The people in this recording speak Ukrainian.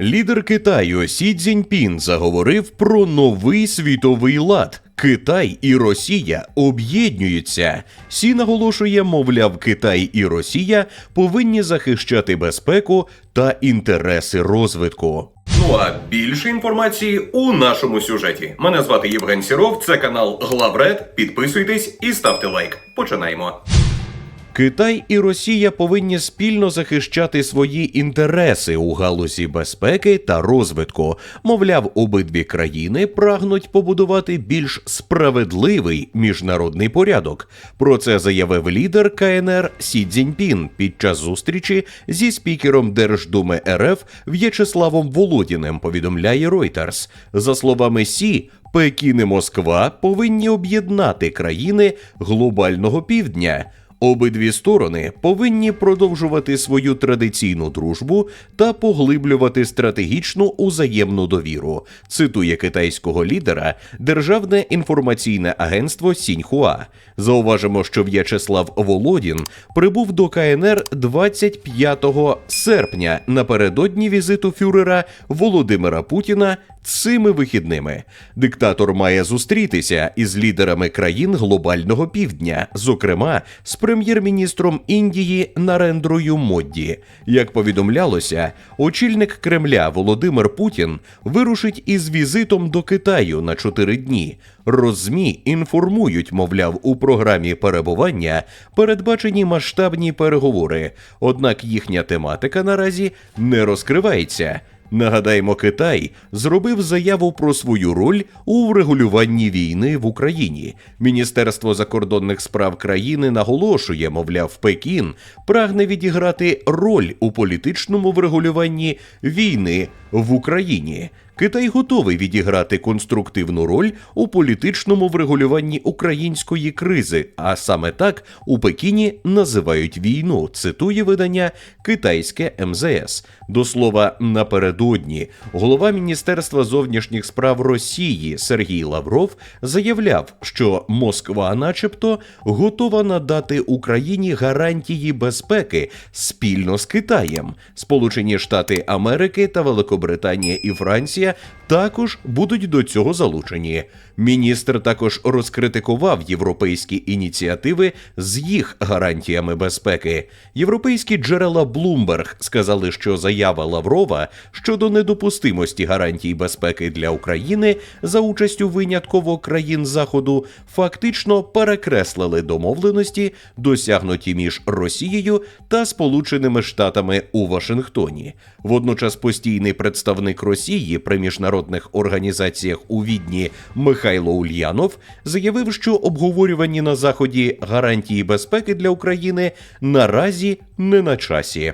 Лідер Китаю Сі Цзіньпін заговорив про новий світовий лад. Китай і Росія об'єднуються. Сі наголошує, мовляв, Китай і Росія повинні захищати безпеку та інтереси розвитку. Ну а більше інформації у нашому сюжеті. Мене звати Євген Сіров, це канал Главред. Підписуйтесь і ставте лайк. Починаємо. Китай і Росія повинні спільно захищати свої інтереси у галузі безпеки та розвитку. Мовляв, обидві країни прагнуть побудувати більш справедливий міжнародний порядок. Про це заявив лідер КНР Сі Цзіньпін під час зустрічі зі спікером Держдуми РФ В'ячеславом Володіним. Повідомляє Reuters. За словами Сі, Пекін і Москва повинні об'єднати країни глобального півдня. Обидві сторони повинні продовжувати свою традиційну дружбу та поглиблювати стратегічну узаємну довіру. Цитує китайського лідера Державне інформаційне агентство Сіньхуа. Зауважимо, що В'ячеслав Володін прибув до КНР 25 серпня напередодні візиту фюрера Володимира Путіна цими вихідними. Диктатор має зустрітися із лідерами країн глобального півдня, зокрема з прем'єр-міністром Індії Нарендрою Модді. Як повідомлялося, очільник Кремля Володимир Путін вирушить із візитом до Китаю на чотири дні. Розмі інформують, мовляв, у програмі перебування передбачені масштабні переговори, однак їхня тематика наразі не розкривається. Нагадаємо, Китай зробив заяву про свою роль у врегулюванні війни в Україні. Міністерство закордонних справ країни наголошує, мовляв, Пекін прагне відіграти роль у політичному врегулюванні війни в Україні. Китай готовий відіграти конструктивну роль у політичному врегулюванні української кризи, а саме так у Пекіні називають війну. Цитує видання Китайське МЗС. До слова, напередодні голова Міністерства зовнішніх справ Росії Сергій Лавров заявляв, що Москва, начебто, готова надати Україні гарантії безпеки спільно з Китаєм. Сполучені Штати Америки та Великобританія і Франція також будуть до цього залучені. Міністр також розкритикував європейські ініціативи з їх гарантіями безпеки. Європейські джерела Bloomberg сказали, що заява Лаврова щодо недопустимості гарантій безпеки для України за участю винятково країн Заходу фактично перекреслили домовленості, досягнуті між Росією та Сполученими Штатами у Вашингтоні. Водночас постійний представник Росії при міжнародних організаціях у Відні Михайло Ульянов заявив, що обговорювані на заході гарантії безпеки для України наразі не на часі.